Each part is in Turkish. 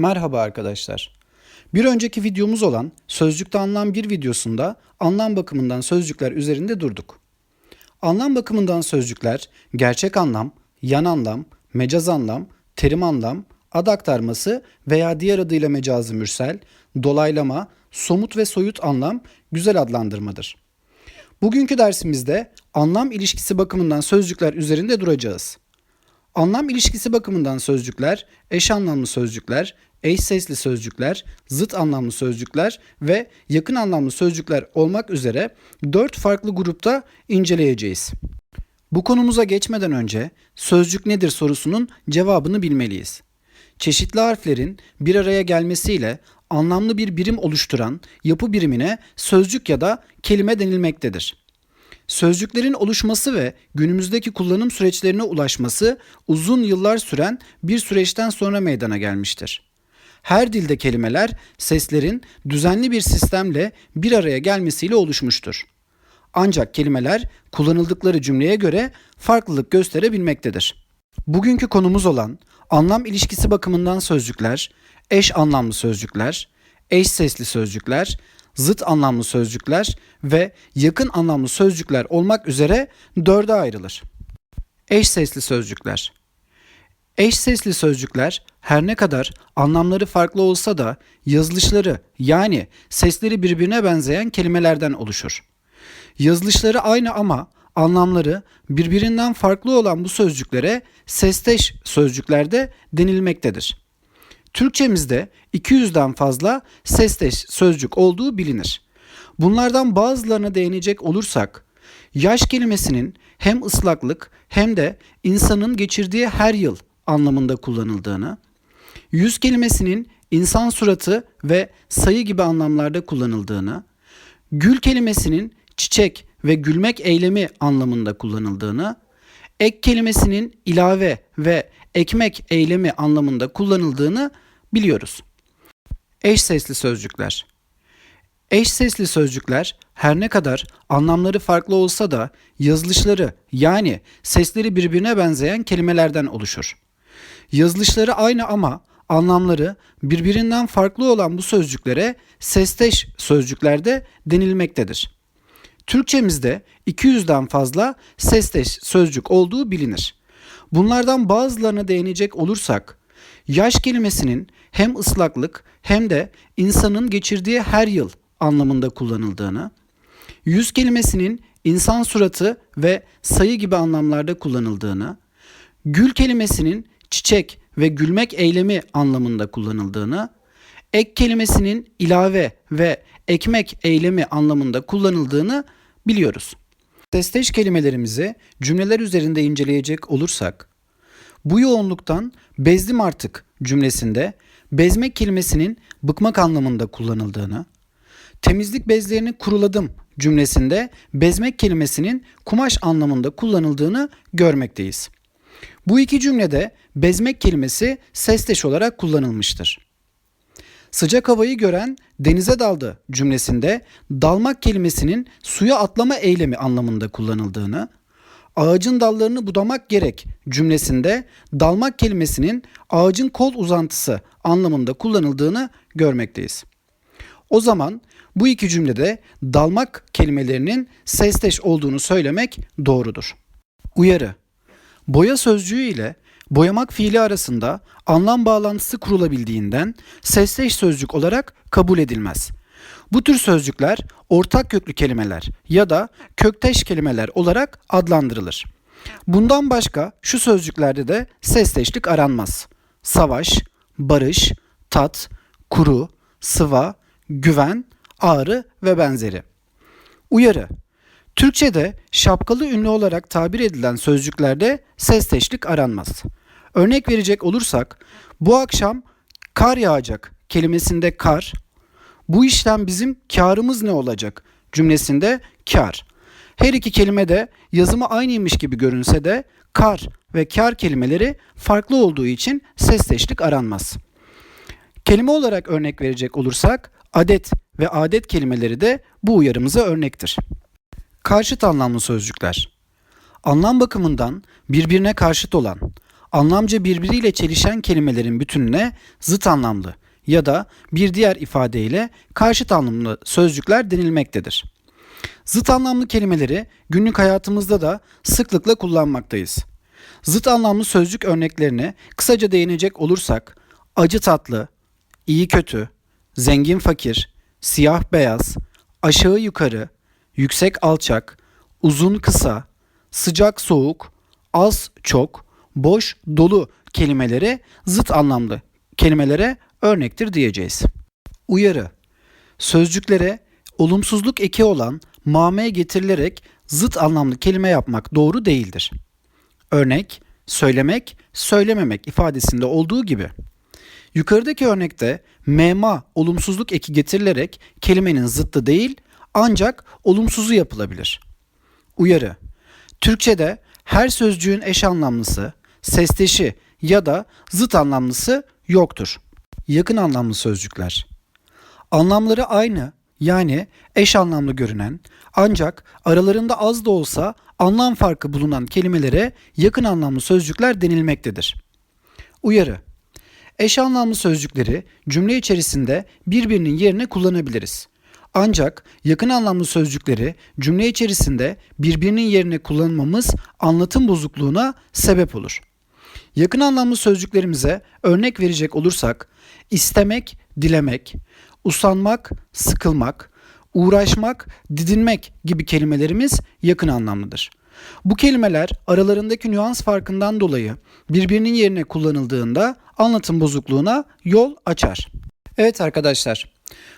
Merhaba arkadaşlar. Bir önceki videomuz olan Sözcükte Anlam 1 videosunda anlam bakımından sözcükler üzerinde durduk. Anlam bakımından sözcükler gerçek anlam, yan anlam, mecaz anlam, terim anlam, ad aktarması veya diğer adıyla mecazı mürsel, dolaylama, somut ve soyut anlam güzel adlandırmadır. Bugünkü dersimizde anlam ilişkisi bakımından sözcükler üzerinde duracağız. Anlam ilişkisi bakımından sözcükler, eş anlamlı sözcükler, eş sesli sözcükler, zıt anlamlı sözcükler ve yakın anlamlı sözcükler olmak üzere dört farklı grupta inceleyeceğiz. Bu konumuza geçmeden önce sözcük nedir sorusunun cevabını bilmeliyiz. Çeşitli harflerin bir araya gelmesiyle anlamlı bir birim oluşturan yapı birimine sözcük ya da kelime denilmektedir. Sözcüklerin oluşması ve günümüzdeki kullanım süreçlerine ulaşması uzun yıllar süren bir süreçten sonra meydana gelmiştir. Her dilde kelimeler seslerin düzenli bir sistemle bir araya gelmesiyle oluşmuştur. Ancak kelimeler kullanıldıkları cümleye göre farklılık gösterebilmektedir. Bugünkü konumuz olan anlam ilişkisi bakımından sözcükler, eş anlamlı sözcükler, eş sesli sözcükler, zıt anlamlı sözcükler ve yakın anlamlı sözcükler olmak üzere dörde ayrılır. Eş sesli sözcükler. Eş sesli sözcükler her ne kadar anlamları farklı olsa da yazılışları yani sesleri birbirine benzeyen kelimelerden oluşur. Yazılışları aynı ama anlamları birbirinden farklı olan bu sözcüklere sesteş sözcüklerde denilmektedir. Türkçemizde 200'den fazla sesteş sözcük olduğu bilinir. Bunlardan bazılarına değinecek olursak, yaş kelimesinin hem ıslaklık hem de insanın geçirdiği her yıl anlamında kullanıldığını, yüz kelimesinin insan suratı ve sayı gibi anlamlarda kullanıldığını, gül kelimesinin çiçek ve gülmek eylemi anlamında kullanıldığını, ek kelimesinin ilave ve ekmek eylemi anlamında kullanıldığını biliyoruz. Eş sesli sözcükler. Eş sesli sözcükler her ne kadar anlamları farklı olsa da yazılışları yani sesleri birbirine benzeyen kelimelerden oluşur. Yazılışları aynı ama anlamları birbirinden farklı olan bu sözcüklere sesteş sözcüklerde denilmektedir. Türkçemizde 200'den fazla sesteş sözcük olduğu bilinir. Bunlardan bazılarına değinecek olursak, yaş kelimesinin hem ıslaklık hem de insanın geçirdiği her yıl anlamında kullanıldığını, yüz kelimesinin insan suratı ve sayı gibi anlamlarda kullanıldığını, gül kelimesinin çiçek ve gülmek eylemi anlamında kullanıldığını, ek kelimesinin ilave ve ekmek eylemi anlamında kullanıldığını biliyoruz. Sesteş kelimelerimizi cümleler üzerinde inceleyecek olursak, bu yoğunluktan bezdim artık cümlesinde bezmek kelimesinin bıkmak anlamında kullanıldığını, temizlik bezlerini kuruladım cümlesinde bezmek kelimesinin kumaş anlamında kullanıldığını görmekteyiz. Bu iki cümlede bezmek kelimesi sesteş olarak kullanılmıştır. Sıcak havayı gören denize daldı cümlesinde dalmak kelimesinin suya atlama eylemi anlamında kullanıldığını, ağacın dallarını budamak gerek cümlesinde dalmak kelimesinin ağacın kol uzantısı anlamında kullanıldığını görmekteyiz. O zaman bu iki cümlede dalmak kelimelerinin sesteş olduğunu söylemek doğrudur. Uyarı Boya sözcüğü ile boyamak fiili arasında anlam bağlantısı kurulabildiğinden sesteş sözcük olarak kabul edilmez. Bu tür sözcükler ortak köklü kelimeler ya da kökteş kelimeler olarak adlandırılır. Bundan başka şu sözcüklerde de sesteşlik aranmaz. Savaş, barış, tat, kuru, sıva, güven, ağrı ve benzeri. Uyarı Türkçe'de şapkalı ünlü olarak tabir edilen sözcüklerde sesteşlik aranmaz. Örnek verecek olursak bu akşam kar yağacak kelimesinde kar, bu işten bizim karımız ne olacak cümlesinde kar. Her iki kelime de yazımı aynıymış gibi görünse de kar ve kar kelimeleri farklı olduğu için sesteşlik aranmaz. Kelime olarak örnek verecek olursak adet ve adet kelimeleri de bu uyarımıza örnektir. Karşıt anlamlı sözcükler. Anlam bakımından birbirine karşıt olan, anlamca birbiriyle çelişen kelimelerin bütününe zıt anlamlı ya da bir diğer ifadeyle karşıt anlamlı sözcükler denilmektedir. Zıt anlamlı kelimeleri günlük hayatımızda da sıklıkla kullanmaktayız. Zıt anlamlı sözcük örneklerine kısaca değinecek olursak acı tatlı, iyi kötü, zengin fakir, siyah beyaz, aşağı yukarı, yüksek alçak, uzun kısa, sıcak soğuk, az çok, boş dolu kelimeleri zıt anlamlı kelimelere örnektir diyeceğiz. Uyarı Sözcüklere olumsuzluk eki olan mame getirilerek zıt anlamlı kelime yapmak doğru değildir. Örnek, söylemek, söylememek ifadesinde olduğu gibi. Yukarıdaki örnekte mema olumsuzluk eki getirilerek kelimenin zıttı değil ancak olumsuzu yapılabilir. Uyarı Türkçe'de her sözcüğün eş anlamlısı, sesteşi ya da zıt anlamlısı yoktur. Yakın anlamlı sözcükler. Anlamları aynı yani eş anlamlı görünen ancak aralarında az da olsa anlam farkı bulunan kelimelere yakın anlamlı sözcükler denilmektedir. Uyarı Eş anlamlı sözcükleri cümle içerisinde birbirinin yerine kullanabiliriz. Ancak yakın anlamlı sözcükleri cümle içerisinde birbirinin yerine kullanmamız anlatım bozukluğuna sebep olur. Yakın anlamlı sözcüklerimize örnek verecek olursak istemek, dilemek, usanmak, sıkılmak, uğraşmak, didinmek gibi kelimelerimiz yakın anlamlıdır. Bu kelimeler aralarındaki nüans farkından dolayı birbirinin yerine kullanıldığında anlatım bozukluğuna yol açar. Evet arkadaşlar,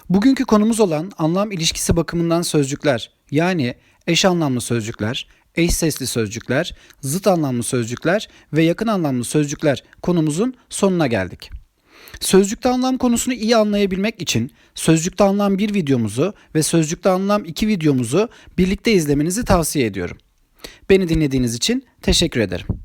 bugünkü konumuz olan anlam ilişkisi bakımından sözcükler yani eş anlamlı sözcükler, eş sesli sözcükler, zıt anlamlı sözcükler ve yakın anlamlı sözcükler konumuzun sonuna geldik. Sözcükte anlam konusunu iyi anlayabilmek için Sözcükte Anlam 1 videomuzu ve Sözcükte Anlam 2 videomuzu birlikte izlemenizi tavsiye ediyorum. Beni dinlediğiniz için teşekkür ederim.